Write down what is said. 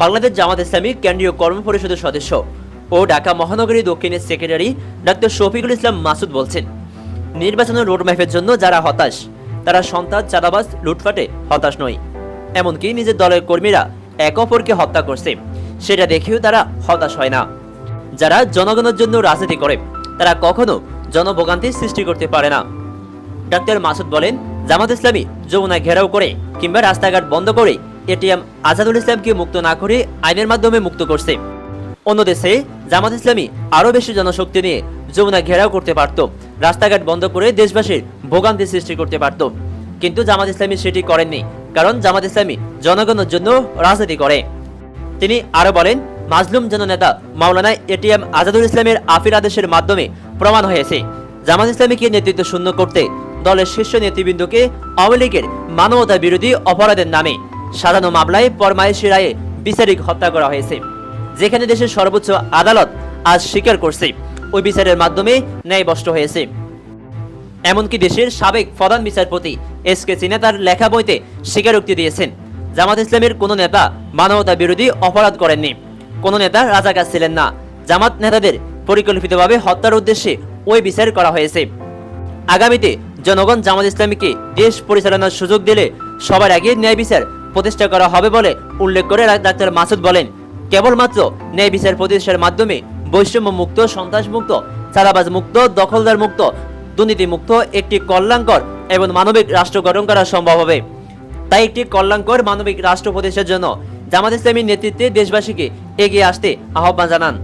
বাংলাদেশ জামাত ইসলামী কেন্দ্রীয় কর্ম পরিষদের সদস্য ও ঢাকা মহানগরী দক্ষিণের সেক্রেটারি ডাক্তার শফিকুল ইসলাম মাসুদ বলছেন নির্বাচনের রোডম্যাপের জন্য যারা হতাশ, তারা সন্তান চাঁদাবাজ লুটফাটে হতাশ নয়। এমনকি নিজের দলের কর্মীরা এক অপরকে হত্যা করছে, সেটা দেখেও তারা হতাশ হয় না। যারা জনগণের জন্য রাজনীতি করে, তারা কখনো জনভোগান্তি সৃষ্টি করতে পারে না। ডাক্তার মাসুদ বলেন, জামাত ইসলামী যমুনা ঘেরাও করে কিংবা রাস্তাঘাট বন্ধ করে এটিএম আজাদুল ইসলামকে মুক্ত না করে আইনের মাধ্যমে মুক্ত করছে। অন্য দেশে জামাত ইসলামী আরও বেশি জনশক্তি নিয়ে যমুনা ঘেরাও করতে পারত। রাস্তাঘাট বন্ধ করে দেশবাসীর ভোগান্তি সৃষ্টি করতে পারত। কিন্তু জামাত ইসলামী সেটি করেননি, কারণ জামাত ইসলামী জনগণের জন্য রাজনীতি করে। তিনি আরও বলেন, মাজলুম জননেতা মাওলানা এটিএম আজাদুল ইসলামের আফির আদেশের মাধ্যমে প্রমাণ হয়েছে। জামাত ইসলামীকে নেতৃত্ব শূন্য করতে দলের শীর্ষ নেতৃবৃন্দকে আওয়ামী লীগের মানবতা বিরোধী অপরাধের নামে সাজানো মামলায় পরমায়েশী রায়ে বিচারিক হত্যা করা হয়েছে, যেখানে দেশের সর্বোচ্চ আদালত আজ স্বীকার করছে, ওই বিচারের মাধ্যমে ন্যায়বষ্ট হয়েছে। এমনকি দেশের সাবেক প্রধান বিচারপতি এস কে সিনহা তার লেখা বইতে স্বীকারোক্তি দিয়েছেন, জামাত ইসলামের কোনো নেতা মানবতা বিরোধী অপরাধ করেননি। কোনো নেতা রাজাকার ছিলেন না। জামাত নেতাদের পরিকল্পিতভাবে হত্যার উদ্দেশ্যে ওই বিচার করা হয়েছে। আগামীতে জনগণ জামাত ইসলামীকে দেশ পরিচালনার সুযোগ দিলে সবার আগে ন্যায় বিচার প্রতিষ্ঠা করা হবে বলে উল্লেখ করে ডাক্তার মাসুদ বলেন। কেবলমাত্র ন্যায় বিচার প্রতিষ্ঠার মাধ্যমে বৈষম্য মুক্ত সন্ত্রাস মুক্ত চাঁদাবাজ মুক্ত, দখলদার মুক্ত দুর্নীতি মুক্ত একটি কল্যাণকর এবং মানবিক রাষ্ট্র গঠন করা সম্ভব হবে। তাই একটি কল্যাণকর মানবিক রাষ্ট্র প্রতিষ্ঠার জন্য জামাত ইসলামীর নেতৃত্বে দেশবাসীকে এগিয়ে আসতে আহ্বান জানান।